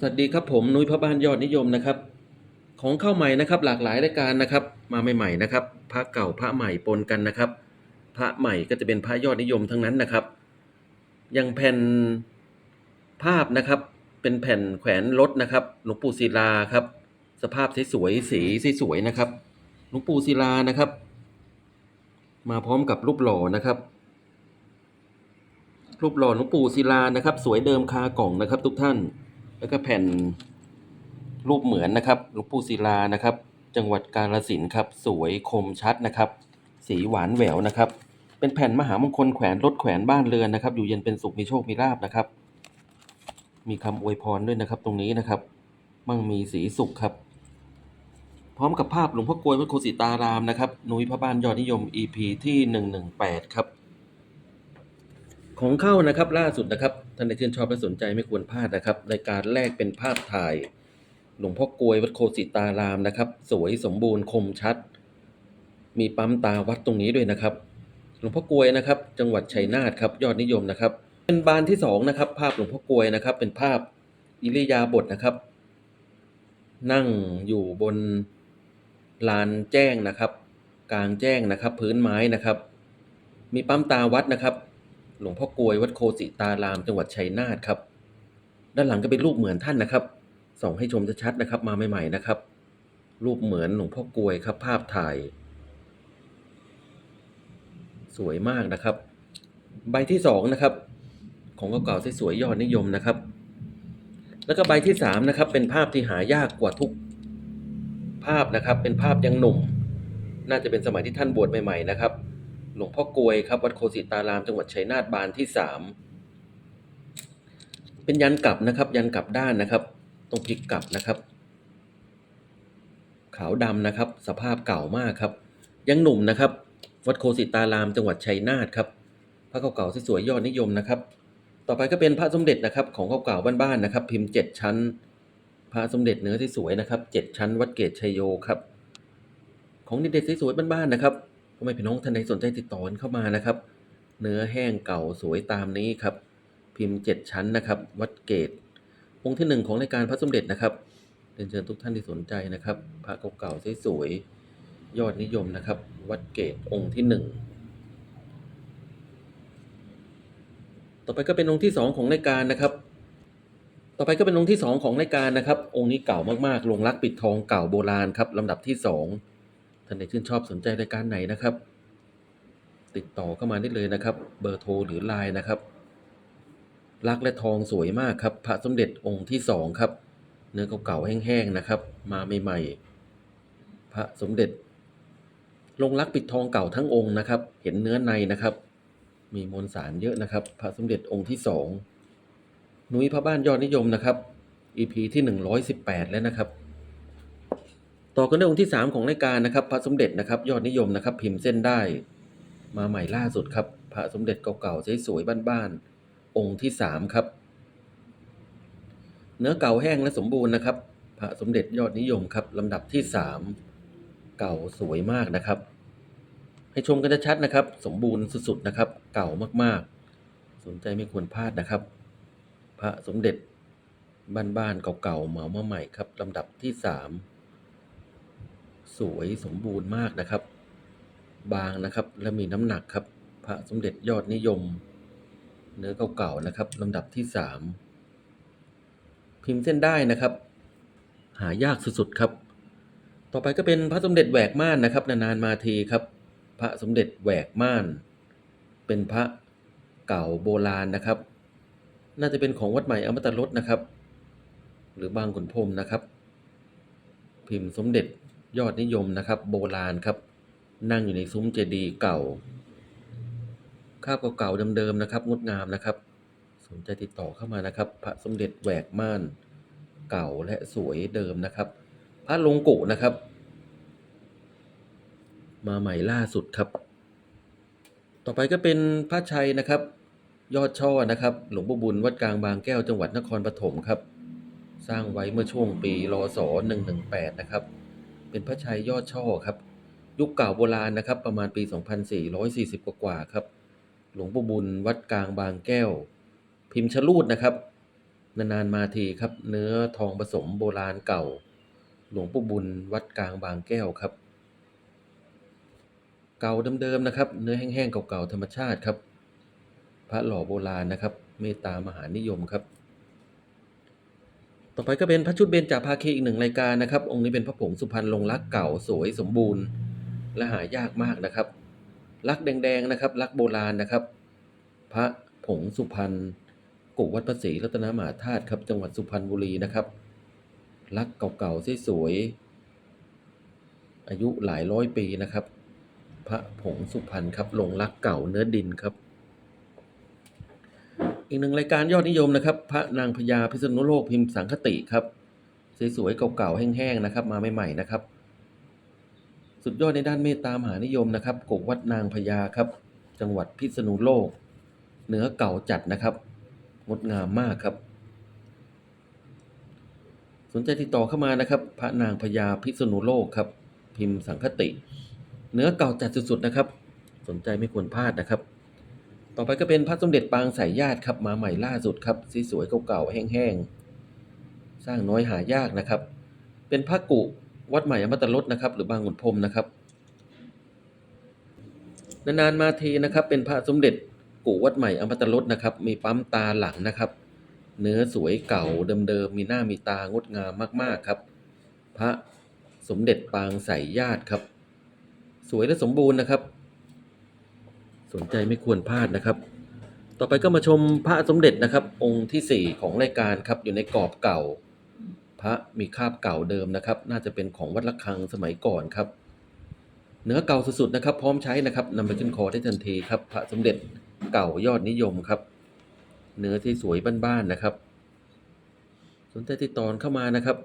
สวัสดีครับผมนุ้ยพระบ้านยอดนิยมนะครับ ของเข้าใหม่นะครับหลากหลายรายการนะครับ มาใหม่ๆนะครับพระเก่าพระใหม่ปนกันนะครับ พระใหม่ก็จะเป็นพระยอดนิยมทั้งนั้นนะครับอยังแผ่นภาพนะครับเป็นแผ่นแขวนรถนะครับหลวงปู่ศิลาครับ สภาพสวยๆสีสวยๆนะครับหลวงปู่ศิลานะครับ มาพร้อมกับรูปหล่อนะครับรูปหล่อหลวงปู่ศิลานะครับ สวยเดิมคากล่องนะครับ ทุกท่าน แล้วก็แผ่นรูปเหมือนนะครับหลวงปู่ศิลานะครับ จังหวัดกาฬสินครับ สวยคมชัดนะครับ สีหวานแหววนะครับ เป็นแผ่นมหามงคลแขวนรถแขวนบ้านเรือนนะครับ อยู่เย็นเป็นสุขมีโชคมีลาบนะครับ มีคำอวยพรด้วยนะครับ ตรงนี้นะครับ มั่งมีสีสุขครับ พร้อมกับภาพหลวงพ่อกลวยวัดโคสิตารามนะครับนุ้ยพระบ้านยอดนิยม EP ที่ 118 ครับ ของเข้านะครับล่าสุดนะครับท่านใดชื่นชอบและสนใจไม่ควรพลาดนะครับรายการแรกเป็นภาพถ่าย หลวงพ่อกลวยวัดโคสิตารามนะครับ สวยสมบูรณ์คมชัด มีปั๊มตาวัดตรงนี้ด้วยนะครับ หลวงพ่อกลวยนะครับ จังหวัดชัยนาทครับยอดนิยมนะครับ เป็นบานที่สองนะครับภาพหลวงพ่อกลวยนะครับ เป็นภาพอิริยาบถนะครับ นั่งอยู่บนลานแจ้งนะครับ กลางแจ้งนะครับ พื้นไม้นะครับ มีปั๊มตาวัดนะครับ หลวงพ่อกลวยวัดโคสิตาราม จังหวัดชัยนาทครับ ด้านหลังก็เป็นรูปเหมือนท่านนะครับ ส่องให้ชมชัดๆนะครับ มาใหม่ๆนะครับ รูปเหมือนหลวงพ่อกลวยครับ ภาพถ่าย สวยมากนะครับ ใบที่สองนะครับ ของเก่าๆสวยๆยอดนิยมนะครับ แล้วก็ใบที่สามนะครับ เป็นภาพที่หายากกว่าทุกภาพนะครับ เป็นภาพยังหนุ่ม น่าจะเป็นสมัยที่ท่านบวชใหม่ ๆ นะครับ หลวงพ่อกวยครับ วัดโคสิตารามจังหวัดชัยนาทบานที่สามเป็นยันกลับนะครับ ยันกลับด้านนะครับ ตรงพลิกกลับนะครับ ขาวดำนะครับ สภาพเก่ามากครับ ยังหนุ่มนะครับ วัดโคสิตารามจังหวัดชัยนาทครับพระเก่าๆสวยๆยอดนิยมนะครับ ต่อไปก็เป็นพระสมเด็จนะครับ ของเก่าๆบ้านๆนะครับ พิมพ์เจ็ดชั้น พระสมเด็จเนื้อที่สวยนะครับเจ็ดชั้น วัดเกตชัยโยครับ ของเด็ดๆสวยๆบ้านๆนะครับ ก็ไม่พี่น้องท่านใดสนใจติดต่อเข้ามานะครับ เนื้อแห้งเก่าสวยตามนี้ครับ พิมพ์เจ็ดชั้นนะครับ วัดเกตองค์ที่หนึ่งของรายการพระสมเด็จนะครับเรียนเชิญทุกท่านที่สนใจนะครับพระเก่าๆสวยๆยอดนิยมนะครับ วัดเกตองค์ที่หนึ่งต่อไปก็เป็นองค์ที่สองของรายการนะครับ ต่อไปก็เป็นองค์ที่สองของรายการนะครับ องค์นี้เก่ามากๆลงรักปิดทองเก่าโบราณครับลำดับที่สอง ท่านใดชื่นชอบสนใจรายการไหนนะครับ ติดต่อเข้ามาได้เลยนะครับ เบอร์โทรหรือไลน์นะครับรักและทองสวยมากครับ พระสมเด็จองค์ที่สองครับ เนื้อเก่าๆแห้งๆนะครับ มาใหม่ๆพระสมเด็จ ลงรักปิดทองเก่าทั้งองค์นะครับ เห็นเนื้อในนะครับ มีมวลสารเยอะนะครับ พระสมเด็จองค์ที่สองนุ้ยพระบ้านยอดนิยมนะครับ EP ที่หนึ่งร้อยสิบแปดแล้วนะครับ ต่อกันด้วยองค์ที่สามของรายการนะครับ พระสมเด็จนะครับ ยอดนิยมนะครับ พิมพ์เส้นได้ มาใหม่ล่าสุดครับ พระสมเด็จเก่าๆสวยๆบ้านๆองค์ที่สามครับ เนื้อเก่าแห้งและสมบูรณ์นะครับ พระสมเด็จยอดนิยมครับลำดับที่สามเก่าสวยมากนะครับ ให้ชมกันชัดๆนะครับ สมบูรณ์สุดๆนะครับ เก่ามากๆ สนใจไม่ควรพลาดนะครับ พระสมเด็จบ้านๆเก่าๆเหมามาใหม่ครับลำดับที่สาม สวยสมบูรณ์มากนะครับ บางนะครับและมีน้ำหนักครับ พระสมเด็จยอดนิยม เนื้อเก่าๆนะครับลำดับที่สามพิมพ์เส้นได้นะครับ หายากสุดๆครับ ต่อไปก็เป็นพระสมเด็จแหวกม่านนะครับ นานๆมาทีครับ พระสมเด็จแหวกม่าน เป็นพระเก่าโบราณนะครับ น่าจะเป็นของวัดใหม่อมตะรสนะครับ หรือบางขุนพรมนะครับ พิมพ์สมเด็จ ยอดนิยมนะครับ โบราณครับ นั่งอยู่ในซุ้มเจดีย์เก่าคราบเก่าๆเดิมๆนะครับ งดงามนะครับ สนใจติดต่อเข้ามานะครับ พระสมเด็จแหวกม่าน เก่าและสวยเดิมนะครับ พระลงกุนะครับ มาใหม่ล่าสุดครับ ต่อไปก็เป็นพระชัยนะครับ ยอดช่อนะครับ หลวงปู่บุญวัดกลางบางแก้วจังหวัดนครปฐมครับ สร้างไว้เมื่อช่วงปีรศ118 นะครับ เป็นพระชัยยอดช่อครับ ยุคเก่าโบราณนะครับ ประมาณปี 2440 กว่าๆครับ หลวงปู่บุญวัดกลางบางแก้ว พิมพ์ชลูดนะครับ นานๆมาทีครับ เนื้อทองผสมโบราณเก่า หลวงปู่บุญวัดกลางบางแก้วครับ เก่าเดิมๆนะครับ เนื้อแห้งๆเก่าๆธรรมชาติครับ พระหล่อโบราณนะครับ เมตตามหานิยมครับ ต่อไปก็เป็นพระชุดเบญจภาคีอีกหนึ่งรายการนะครับ องค์นี้เป็นพระผงสุพรรณลงรักเก่าสวยสมบูรณ์ และหายากมากนะครับ ลักแดงๆนะครับ ลักโบราณนะครับ พระผงสุพรรณกุวัดพระศรีรัตนมหาธาตุครับ จังหวัดสุพรรณบุรีนะครับ ลักเก่าๆสวยๆอายุหลายร้อยปีนะครับ พระผงสุพรรณครับลงรักเก่าเนื้อดินครับ อีกหนึ่งรายการยอดนิยมนะครับ พระนางพญาพิษณุโลกพิมพ์สังคติครับ สวยๆเก่าๆแห้งๆนะครับ มาใหม่ๆนะครับ สุดยอดในด้านเมตตามหานิยมนะครับกกวัดนางพญาครับ จังหวัดพิษณุโลก เนื้อเก่าจัดนะครับ งดงามมากครับ สนใจติดต่อเข้ามานะครับ พระนางพญาพิษณุโลกครับ พิมพ์สังคติ เนื้อเก่าจัดสุดๆนะครับ สนใจไม่ควรพลาดนะครับ ต่อไปก็เป็นพระสมเด็จปางสายญาติครับมาใหม่ล่าสุดครับสีสวยเก่าๆแห้งๆ สร้างน้อยหายากนะครับ เป็นพระกุวัดใหม่อมตะลดนะครับ หรือบางขุนพรมนะครับ นานๆมาทีนะครับ เป็นพระสมเด็จกุวัดใหม่อมตะลดนะครับ มีปั๊มตาหลังนะครับ เนื้อสวยเก่าเดิมๆมีหน้ามีตางดงามมากๆครับ พระสมเด็จปางสายญาติครับ สวยและสมบูรณ์นะครับ สนใจไม่ควรพลาดนะครับ ต่อไปก็มาชมพระสมเด็จนะครับ องค์ที่สี่ของรายการครับอยู่ในกรอบเก่า พระมีคาบเก่าเดิมนะครับ น่าจะเป็นของวัดระฆังสมัยก่อนครับ เนื้อเก่าสุดๆนะครับ พร้อมใช้นะครับนำไปขึ้นคอได้ทันทีครับ พระสมเด็จเก่ายอดนิยมครับ เนื้อที่สวยบ้านๆนะครับ สนใจติดต่อเข้ามานะครับ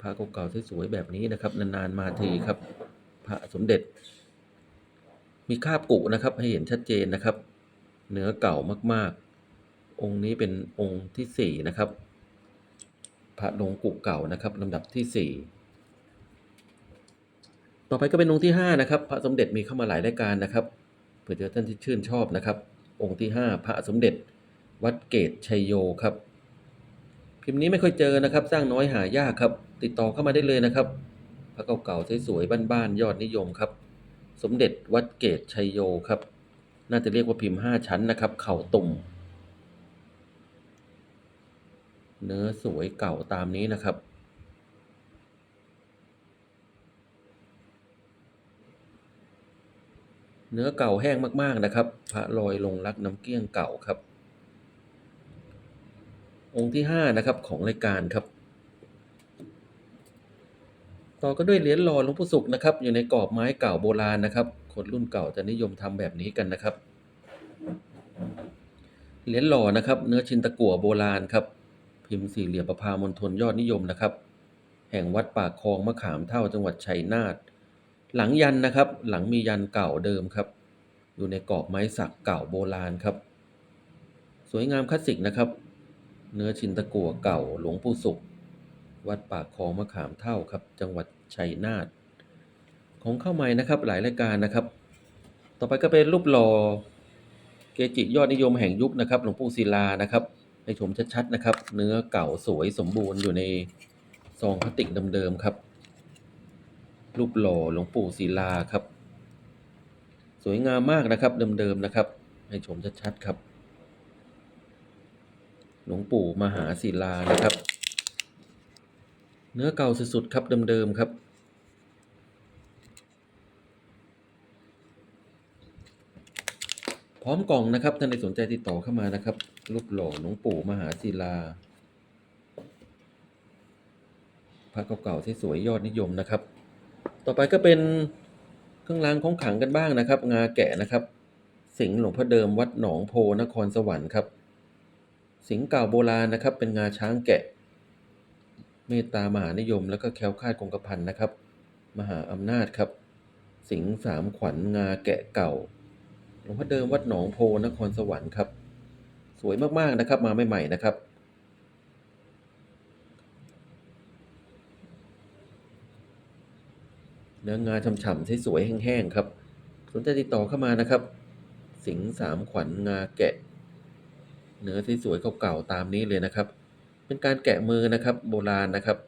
พระเก่าๆสวยๆแบบนี้นะครับ นานๆมาทีครับ พระสมเด็จ มีคาบกุนะครับ ให้เห็นชัดเจนนะครับ เนื้อเก่ามากๆ องค์นี้เป็นองค์ที่สี่นะครับ พระลงกุเก่านะครับลำดับที่สี่ต่อไปก็เป็นองค์ที่ห้านะครับ พระสมเด็จมีเข้ามาหลายรายการนะครับเผื่อจอท่านที่ชื่นชอบนะครับ องค์ที่ห้าพระสมเด็จวัดเกตชัยโยครับ พิมพ์นี้ไม่ค่อยเจอนะครับ สร้างน้อยหายากครับ ติดต่อเข้ามาได้เลยนะครับพระเก่าๆสวยๆบ้านๆยอดนิยมครับ สมเด็จวัดเกตชัยโยครับ น่าจะเรียกว่าพิมพ์ห้าชั้นนะครับ เข่าตุ่ม เนื้อสวยเก่าตามนี้นะครับเนื้อเก่าแห้งมาก ๆ นะครับ พระลอยลงรักน้ำเกลี้ยงเก่าครับ องค์ที่ห้านะครับของรายการครับ ต่อก็ด้วยเหรียญหล่อหลวงปู่ศุกร์นะครับ อยู่ในกรอบไม้เก่าโบราณนะครับ คนรุ่นเก่าจะนิยมทำแบบนี้กันนะครับ เหรียญหล่อนะครับ เนื้อชินตะกั่วโบราณครับ พิมพ์สี่เหลี่ยมประพามณฑลยอดนิยมนะครับ แห่งวัดปากคลองมะขามเท่าจังหวัดชัยนาทหลังยันนะครับ หลังมียันเก่าเดิมครับ อยู่ในกรอบไม้สักเก่าโบราณครับ สวยงามคลาสสิกนะครับ เนื้อชินตะกั่วเก่าหลวงปู่ศุกร์ วัดปากคลองมะขามเท่าครับ จังหวัดชัยนาทของเข้าใหม่นะครับหลายรายการนะครับ ต่อไปก็เป็นรูปหล่อเกจิยอดนิยมแห่งยุคนะครับหลวงปู่ศิลานะครับให้ชมชัดๆนะครับ เนื้อเก่าสวยสมบูรณ์อยู่ในซองพลาสติกเดิมๆครับ รูปหล่อหลวงปู่ศิลาครับ สวยงามมากนะครับเดิมๆนะครับ ให้ชมชัดๆครับ หลวงปู่มหาศิลานะครับ เนื้อเก่าสุดๆครับเดิมๆครับ พร้อมกล่องนะครับท่านใดสนใจติดต่อเข้ามานะครับรูปหล่อหลวงปู่มหาศิลาพระเก่าๆที่สวยยอดนิยมนะครับ ต่อไปก็เป็นเครื่องรางของขลังกันบ้างนะครับ งาแกะนะครับ สิงห์หลวงพ่อเดิมวัดหนองโพนครสวรรค์ครับ สิงห์เก่าโบราณนะครับ เป็นงาช้างแกะ เมตตามหานิยม แล้วก็แคล้วคลาดคงกระพันนะครับ มหาอำนาจครับ สิงสามขวัญงาแกะเก่าหลวงพ่อเดิมวัดหนองโพนครสวรรค์ครับ สวยมากๆนะครับ มาใหม่ๆนะครับ เนื้องาฉ่ำๆสวยๆแห้งๆครับสนใจติดต่อเข้ามานะครับ สิงสามขวัญงาแกะ เนื้อสวยๆเก่าๆตามนี้เลยนะครับ เป็นการแกะมือนะครับ โบราณนะครับ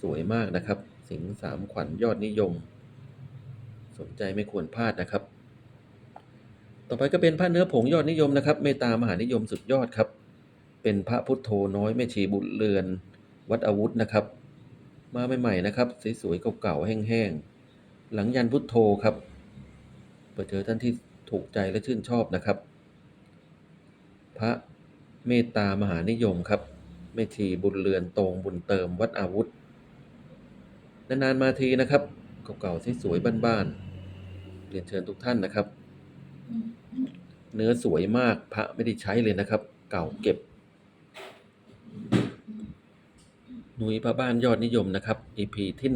สวยมากนะครับ สิงสามขวัญยอดนิยม สนใจไม่ควรพลาดนะครับ ต่อไปก็เป็นพระเนื้อผงยอดนิยมนะครับ เมตามหานิยมสุดยอดครับ เป็นพระพุทโธน้อยแม่ชีบุญเรือน วัดอาวุธนะครับ มาใหม่ๆนะครับสวยๆเก่าๆแห้งๆหลังยันพุทโธครับเปิดเจอท่านที่ถูกใจและชื่นชอบนะครับ พระ เมตตามหานิยมครับแม่ชีบุญเรือนตรงบุญเติมวัดอาวุธ นานๆมาทีนะครับ เก่าๆที่สวยบ้านๆเรียนเชิญทุกท่านนะครับ เนื้อสวยมากพระไม่ได้ใช้เลยนะครับ เก่าเก็บหนุยพระบ้านยอดนิยมนะครับ EP ที่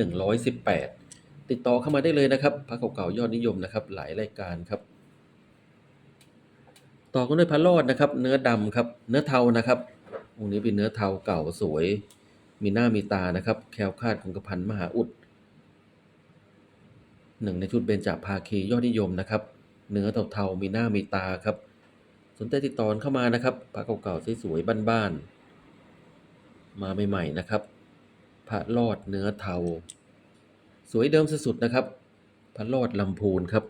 118 ติดต่อเข้ามาได้เลยนะครับพระเก่าๆยอดนิยมนะครับ หลายรายการครับ ต่อกันด้วยพระรอดนะครับ เนื้อดำครับ เนื้อเทานะครับองค์นี้เป็นเนื้อเทาเก่าสวย มีหน้ามีตานะครับ แคล้วคลาดคงกระพันมหาอุดหนึ่งในชุดเบญจภาคียอดนิยมนะครับ เนื้อเทาๆมีหน้ามีตาครับ สนใจติดต่อเข้ามานะครับพระเก่าๆสวยๆบ้านๆมาใหม่ๆนะครับ พระรอดเนื้อเทา สวยเดิมสุดๆนะครับ พระรอดลำพูนครับ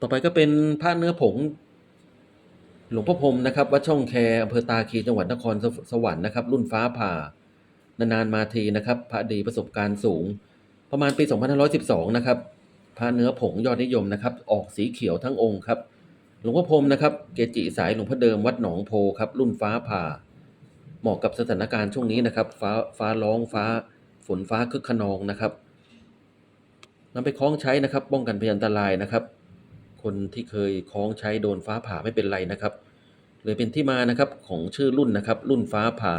ต่อไปก็เป็นพระเนื้อผง หลวงพ่อพรมนะครับวัดช่องแคอำเภอตาคีจังหวัดนครสวสวรรค์นะครับรุ่นฟ้าผ่านานๆมาทีนะครับ พระดีประสบการณ์สูง ประมาณปี2512นะครับพระเนื้อผงยอดนิยมนะครับ ออกสีเขียวทั้งองค์ครับ หลวงพ่อพรมนะครับ เกจิสายหลวงพ่อเดิมวัดหนองโพครับ รุ่นฟ้าผ่า เหมาะกับสถานการณ์ช่วงนี้นะครับ ฟ้าฟ้าร้องฟ้าฝนฟ้าคึกขนองนะครับนำไปคล้องใช้นะครับ ป้องกันพยันตรายนะครับ คนที่เคยคล้องใช้โดนฟ้าผ่าไม่เป็นไรนะครับ เลยเป็นที่มานะครับของชื่อรุ่นนะครับ รุ่นฟ้าผ่า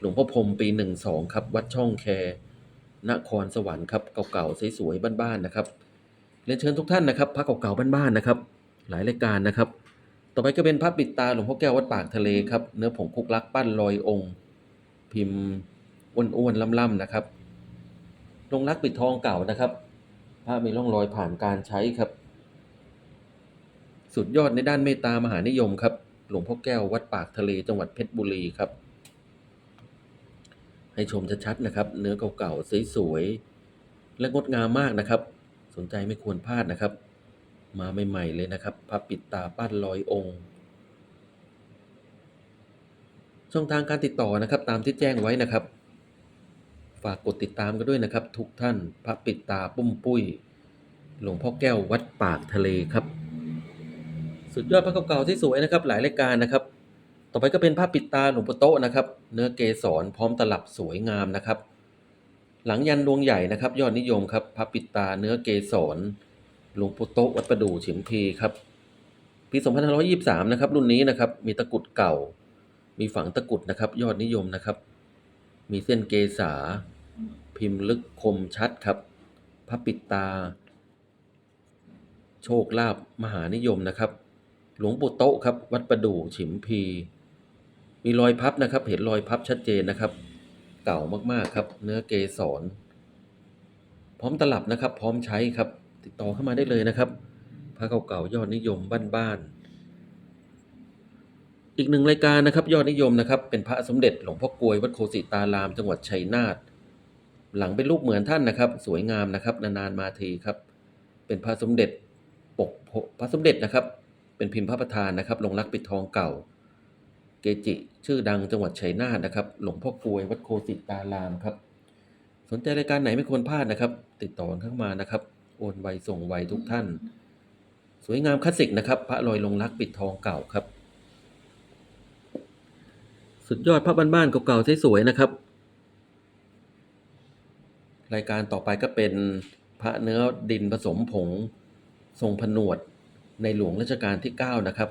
หลวงพ่อพรมปีหนึ่งสองครับ วัดช่องแคนครสวรรค์ครับเก่าๆสวยๆบ้านๆนะครับเรียนเชิญทุกท่านนะครับพระเก่าๆบ้านๆนะครับ หลายรายการนะครับ ต่อไปก็เป็นพระปิดตาหลวงพ่อแก้ววัดปากทะเลครับเนื้อผงคุกลักปั้นลอยองค์ พิมพ์อ้วนๆล่ำๆนะครับลงรักปิดทองเก่านะครับ พระมีร่องรอยผ่านการใช้ครับ สุดยอดในด้านเมตตามหานิยมครับ หลวงพ่อแก้ววัดปากทะเลจังหวัดเพชรบุรีครับ ให้ชมชัดๆนะครับ เนื้อเก่าๆสวยๆและงดงามมากนะครับ สนใจไม่ควรพลาดนะครับ มาใหม่ๆเลยนะครับพระปิดตาปั้นลอยองค์ ช่องทางการติดต่อนะครับ ตามที่แจ้งไว้นะครับ ฝากกดติดตามกันด้วยนะครับ ทุกท่านพระปิดตาปุ้มปุ้ยหลวงพ่อแก้ววัดปากทะเลครับ สุดยอดพระเก่าๆที่สวยนะครับ หลายรายการนะครับ ต่อไปก็เป็นผ้าปิดตาหลวงปู่โตะนะครับ เนื้อเกสรพร้อมตลับสวยงามนะครับ หลังยันดวงใหญ่นะครับ ยอดนิยมครับผ้าปิดตาเนื้อเกสรหลวงปู่โตะวัดประดู่ฉิมพีครับปี2523นะครับรุ่นนี้นะครับมีตะกุดเก่า มีฝังตะกุดนะครับ ยอดนิยมนะครับ มีเส้นเกษา พิมพ์ลึกคมชัดครับพระปิดตา โชคลาภมหานิยมนะครับ หลวงปู่โตะครับ วัดประดู่ฉิมพี มีรอยพับนะครับ เห็นรอยพับชัดเจนนะครับ เก่ามากๆครับ เนื้อเกสรพร้อมตลับนะครับ พร้อมใช้ครับ ติดต่อเข้ามาได้เลยนะครับพระเก่าๆยอดนิยมบ้านๆอีกหนึ่งรายการนะครับ ยอดนิยมนะครับ เป็นพระสมเด็จหลวงพ่อกลวยวัดโคสิตาราม จังหวัดชัยนาทหลังเป็นรูปเหมือนท่านนะครับ สวยงามนะครับ นานๆมาทีครับ เป็นพระสมเด็จปกพระสมเด็จนะครับ เป็นพิมพ์พระประธานนะครับลงรักปิดทองเก่า เกจิ ชื่อดังจังหวัดชัยนาทนะครับ หลวงพ่อกลวยวัดโคสิตารามครับ สนใจรายการไหนไม่ควรพลาดนะครับ ติดต่อเข้ามานะครับ โอนไวส่งไวทุกท่าน สวยงามคลาสสิกนะครับ พระลอยลงรักปิดทองเก่าครับ สุดยอดพระบ้านๆเก่าๆสวยๆนะครับรายการต่อไปก็เป็นพระเนื้อดินผสมผง ทรงผนวด ในหลวงรัชกาลที่ 9 นะครับ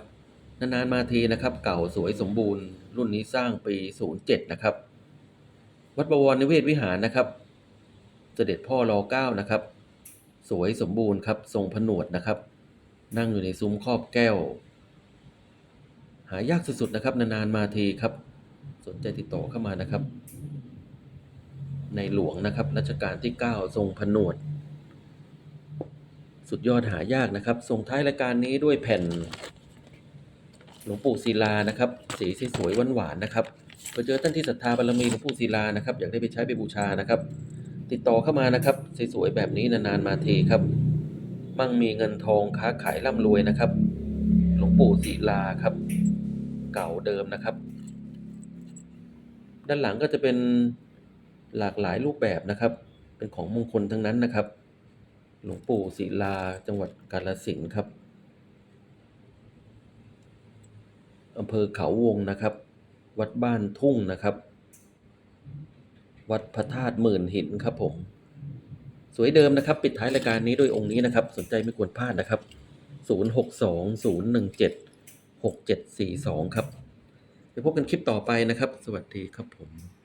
นานๆมาทีนะครับ เก่าสวยสมบูรณ์ รุ่นนี้สร้างปี 07 นะครับ วัดบวรนิเวศวิหารนะครับ เสด็จพ่อรอเก้านะครับ สวยสมบูรณ์ครับทรงผนวดนะครับ นั่งอยู่ในซุ้มครอบแก้ว หายากสุดๆนะครับ นานๆมาทีครับ สนใจติดต่อเข้ามานะครับ ในหลวงนะครับรัชกาลที่ 9 ทรงผนวด สุดยอดหายากนะครับ ส่งท้ายรายการนี้ด้วยแผ่น หลวงปู่ศิลานะครับ สีสวยๆหวานๆนะครับไปเจอท่านที่ศรัทธาบารมีหลวงปู่ศิลานะครับ อยากได้ไปใช้ไปบูชานะครับ ติดต่อเข้ามานะครับสวยๆแบบนี้นานๆมาทีครับ มั่งมีเงินทองค้าขายร่ำรวยนะครับ หลวงปู่ศิลาครับ เก่าเดิมนะครับ ด้านหลังก็จะเป็นหลากหลายรูปแบบนะครับ เป็นของมงคลทั้งนั้นนะครับ หลวงปู่ศิลาจังหวัดกาฬสินครับอำเภอเขาวงนะครับ วัดบ้านทุ่งนะครับ วัดพระธาตุหมื่นหินครับผม สวยเดิมนะครับ ปิดท้ายรายการนี้ด้วยองค์นี้นะครับ สนใจไม่ควรพลาดนะครับ 0620176742 ครับไปพบกันคลิปต่อไปนะครับ สวัสดีครับผม